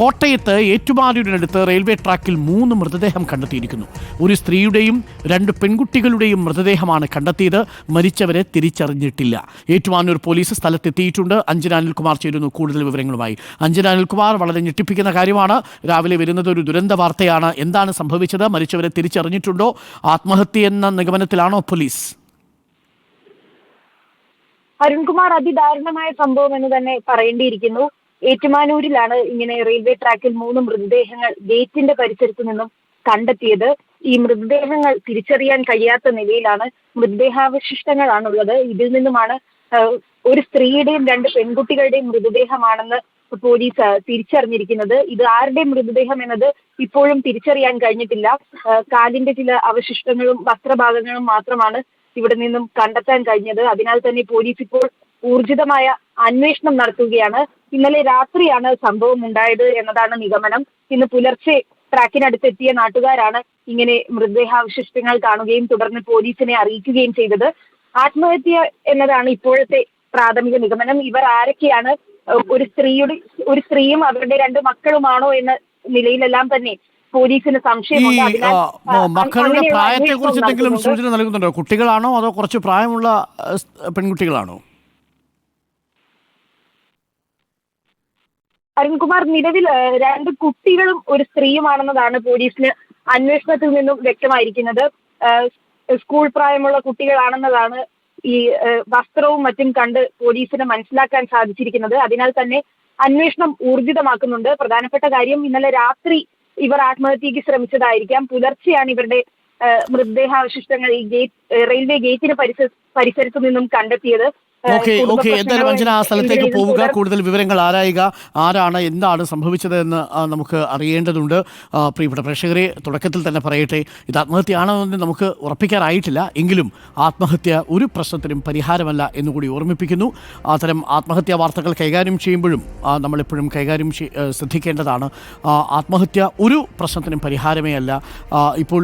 കോട്ടയത്ത് ഏറ്റുമാനൂരിനടുത്ത് റെയിൽവേ ട്രാക്കിൽ മൂന്ന് മൃതദേഹം കണ്ടെത്തിയിരിക്കുന്നു. ഒരു സ്ത്രീയുടെയും രണ്ട് പെൺകുട്ടികളുടെയും മൃതദേഹമാണ് കണ്ടെത്തിയത്. മരിച്ചവരെ തിരിച്ചറിഞ്ഞിട്ടില്ല. ഏറ്റുമാനൂർ പോലീസ് സ്ഥലത്തെത്തിയിട്ടുണ്ട്. അഞ്ജന അനിൽകുമാർ ചേരുന്നു കൂടുതൽ വിവരങ്ങളുമായി. അഞ്ജന അനിൽകുമാർ വളരെ ഞെട്ടിപ്പിക്കുന്ന കാര്യമാണ്. രാവിലെ വരുന്നത് ഒരു ദുരന്ത വാർത്തയാണ്. എന്താണ് സംഭവിച്ചത്? മരിച്ചവരെ തിരിച്ചറിഞ്ഞിട്ടുണ്ടോ? ആത്മഹത്യ എന്ന നിഗമനത്തിലാണോ പോലീസ്? അരുൺകുമാർ അതിദാരുണമായ സംഭവം എന്ന് തന്നെ പറയേണ്ടിയിരിക്കുന്നു. ഏറ്റുമാനൂരിലാണ് ഇങ്ങനെ റെയിൽവേ ട്രാക്കിൽ മൂന്ന് മൃതദേഹങ്ങൾ ഗേറ്റിന്റെ പരിസരത്ത് നിന്നും കണ്ടെത്തിയത്. ഈ മൃതദേഹങ്ങൾ തിരിച്ചറിയാൻ കഴിയാത്ത നിലയിലാണ് മൃതദേഹാവശിഷ്ടങ്ങളാണുള്ളത്. ഇതിൽ നിന്നുമാണ് ഒരു സ്ത്രീയുടെയും രണ്ട് പെൺകുട്ടികളുടെയും മൃതദേഹമാണെന്ന് പോലീസ് തിരിച്ചറിഞ്ഞിരിക്കുന്നത്. ഇത് ആരുടെ മൃതദേഹം എന്നത് ഇപ്പോഴും തിരിച്ചറിയാൻ കഴിഞ്ഞിട്ടില്ല. കാലിന്റെ ചില അവശിഷ്ടങ്ങളും വസ്ത്രഭാഗങ്ങളും മാത്രമാണ് ഇവിടെ നിന്നും കണ്ടെത്താൻ കഴിഞ്ഞത്. അതിനാൽ തന്നെ പോലീസ് ഇപ്പോൾ ഊർജിതമായ അന്വേഷണം നടത്തുകയാണ്. ഇന്നലെ രാത്രിയാണ് സംഭവം ഉണ്ടായത് എന്നതാണ് നിഗമനം. ഇന്ന് പുലർച്ചെ ട്രാക്കിനടുത്തെത്തിയ നാട്ടുകാരാണ് ഇങ്ങനെ മൃതദേഹാവശിഷ്ടങ്ങൾ കാണുകയും തുടർന്ന് പോലീസിനെ അറിയിക്കുകയും ചെയ്തത്. ആത്മഹത്യ എന്നതാണ് ഇപ്പോഴത്തെ പ്രാഥമിക നിഗമനം. ഇവർ ആരൊക്കെയാണ്? ഒരു സ്ത്രീയുടെ ഒരു സ്ത്രീയും അവരുടെ രണ്ട് മക്കളുമാണോ എന്ന നിലയിലെല്ലാം തന്നെ പോലീസിന് സംശയമുണ്ട്. മക്കളുടെ അങ്ങനെയുള്ള പ്രായത്തെ കുറിച്ച് എന്തെങ്കിലും സൂചന നൽകുന്നുണ്ടോ? കുട്ടികളാണോ അതോ കുറച്ച് പ്രായമുള്ള പെൺകുട്ടികളാണോ? അരുൺകുമാർ നിലവിൽ രണ്ട് കുട്ടികളും ഒരു സ്ത്രീയുമാണെന്നതാണ് പോലീസിന് അന്വേഷണത്തിൽ നിന്നും വ്യക്തമായിരിക്കുന്നത്. സ്കൂൾ പ്രായമുള്ള കുട്ടികളാണെന്നതാണ് ഈ വസ്ത്രവും മറ്റും കണ്ട് പോലീസിന് മനസ്സിലാക്കാൻ സാധിച്ചിരിക്കുന്നത്. അതിനാൽ തന്നെ അന്വേഷണം ഊർജിതമാക്കുന്നുണ്ട്. പ്രധാനപ്പെട്ട കാര്യം ഇന്നലെ രാത്രി ഇവർ ആത്മഹത്യക്ക് ശ്രമിച്ചതായിരിക്കാം. പുലർച്ചെയാണ് ഇവരുടെ മൃതദേഹാവശിഷ്ടങ്ങൾ ഈ ഗേറ്റ് റെയിൽവേ ഗേറ്റിന് പരിസര പരിസരത്തു നിന്നും കണ്ടെത്തിയത്. ഓക്കെ ഓക്കെ എന്തായാലും അഞ്ജന ആ സ്ഥലത്തേക്ക് പോവുക. കൂടുതൽ വിവരങ്ങൾ ആരായുക ആരാണ് എന്താണ് സംഭവിച്ചത് എന്ന് നമുക്ക് അറിയേണ്ടതുണ്ട്. പ്രിയപ്പെട്ട പ്രേക്ഷകരെ തുടക്കത്തിൽ തന്നെ പറയട്ടെ ഇത് ആത്മഹത്യയാണോ എന്ന് നമുക്ക് ഉറപ്പിക്കാറായിട്ടില്ല. എങ്കിലും ആത്മഹത്യ ഒരു പ്രശ്നത്തിനും പരിഹാരമല്ല എന്നുകൂടി ഓർമ്മിപ്പിക്കുന്നു. അത്തരം ആത്മഹത്യാ വാർത്തകൾ കൈകാര്യം ചെയ്യുമ്പോഴും നമ്മളെപ്പോഴും കൈകാര്യം ശ്രദ്ധിക്കേണ്ടതാണ്. ആത്മഹത്യ ഒരു പ്രശ്നത്തിനും പരിഹാരമേ അല്ല. ഇപ്പോൾ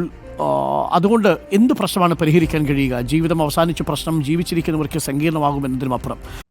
അതുകൊണ്ട് എന്ത് പ്രശ്നമാണ് പരിഹരിക്കാൻ കഴിയുക? ജീവിതം അവസാനിച്ച പ്രശ്നം ജീവിച്ചിരിക്കുന്നവർക്ക് സങ്കീർണമാകുമെന്നതിനും അപ്പുറം